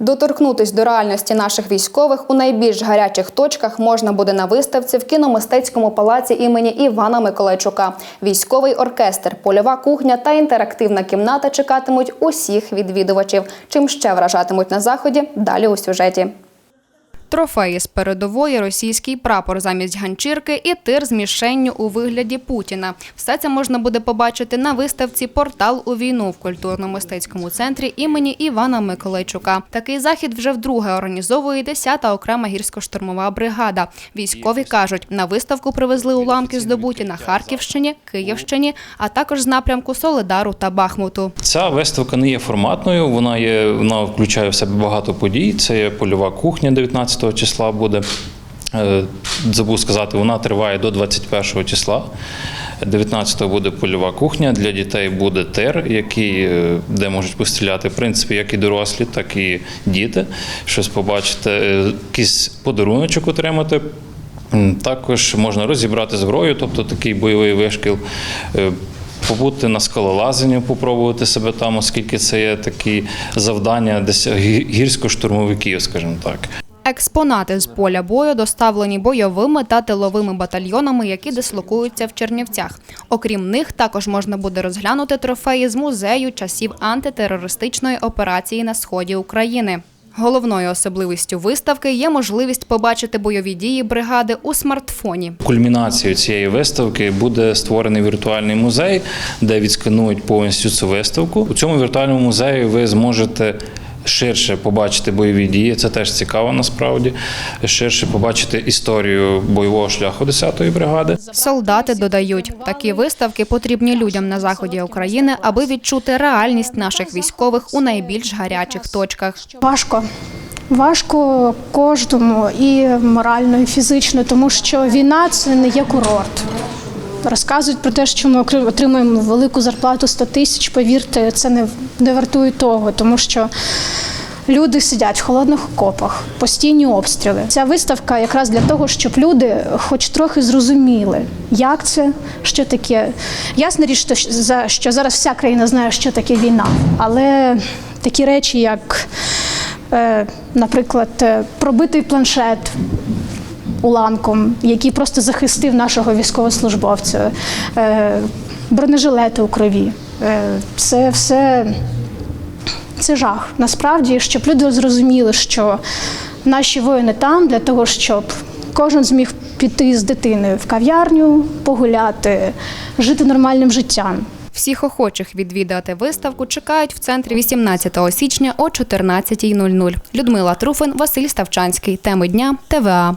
Доторкнутись до реальності наших військових у найбільш гарячих точках можна буде на виставці в кіномистецькому палаці імені Івана Миколайчука. Військовий оркестр, польова кухня та інтерактивна кімната чекатимуть усіх відвідувачів. Чим ще вражатимуть на заході? Далі у сюжеті. Трофеї з передової, російський прапор замість ганчірки і тир з мішенню у вигляді Путіна. Все це можна буде побачити на виставці Портал у війну в культурно-мистецькому центрі імені Івана Миколайчука. Такий захід вже вдруге організовує 10-та окрема гірсько-штурмова бригада. Військові кажуть, на виставку привезли уламки здобуті на Харківщині, Київщині, а також з напрямку Солидару та Бахмуту. Ця виставка не є форматною, вона є, вона включає в себе багато подій. Це є польова кухня 19 числа буде. Е, Забув сказати, вона триває до 21 числа. 19-го буде польова кухня. Для дітей буде тер, який, е, де можуть постріляти, в принципі, як і дорослі, так і діти. Щось побачити, е, якийсь подаруночок отримати. Також можна розібрати зброю, тобто такий бойовий вишкіл. Побути на скалолазанні, попробувати себе там, оскільки це є такі завдання десь гірсько-штурмовиків, скажімо так. Експонати з поля бою доставлені бойовими та тиловими батальйонами, які дислокуються в Чернівцях. Окрім них, також можна буде розглянути трофеї з музею часів антитерористичної операції на сході України. Головною особливістю виставки є можливість побачити бойові дії бригади у смартфоні. Кульмінацією цієї виставки буде створений віртуальний музей, де відсканують повністю цю виставку. У цьому віртуальному музеї ви зможете. Ширше побачити бойові дії, це теж цікаво насправді. Ширше побачити історію бойового шляху 10-ї бригади. Солдати додають, такі виставки потрібні людям на заході України, аби відчути реальність наших військових у найбільш гарячих точках. Важко. Важко кожному і морально, і фізично, тому що війна це не є курорт. Розказують про те, що ми отримуємо велику зарплату 100 тисяч. Повірте, це не, не вартує того, тому що люди сидять в холодних окопах, постійні обстріли. Ця виставка якраз для того, щоб люди хоч трохи зрозуміли, як це, що таке. Ясна річ, що зараз вся країна знає, що таке війна, але такі речі, як е, наприклад, е, пробитий планшет уламком, який просто захистив нашого військовослужбовця, е, бронежилети у крові. Е, Це все це жах. Насправді, щоб люди зрозуміли, що наші воїни там для того, щоб кожен зміг піти з дитиною в кав'ярню, погуляти, жити нормальним життям. Всіх охочих відвідати виставку чекають в центрі 18 січня о 14.00. Людмила Труфин, Василь Ставчанський. Теми дня ТВА.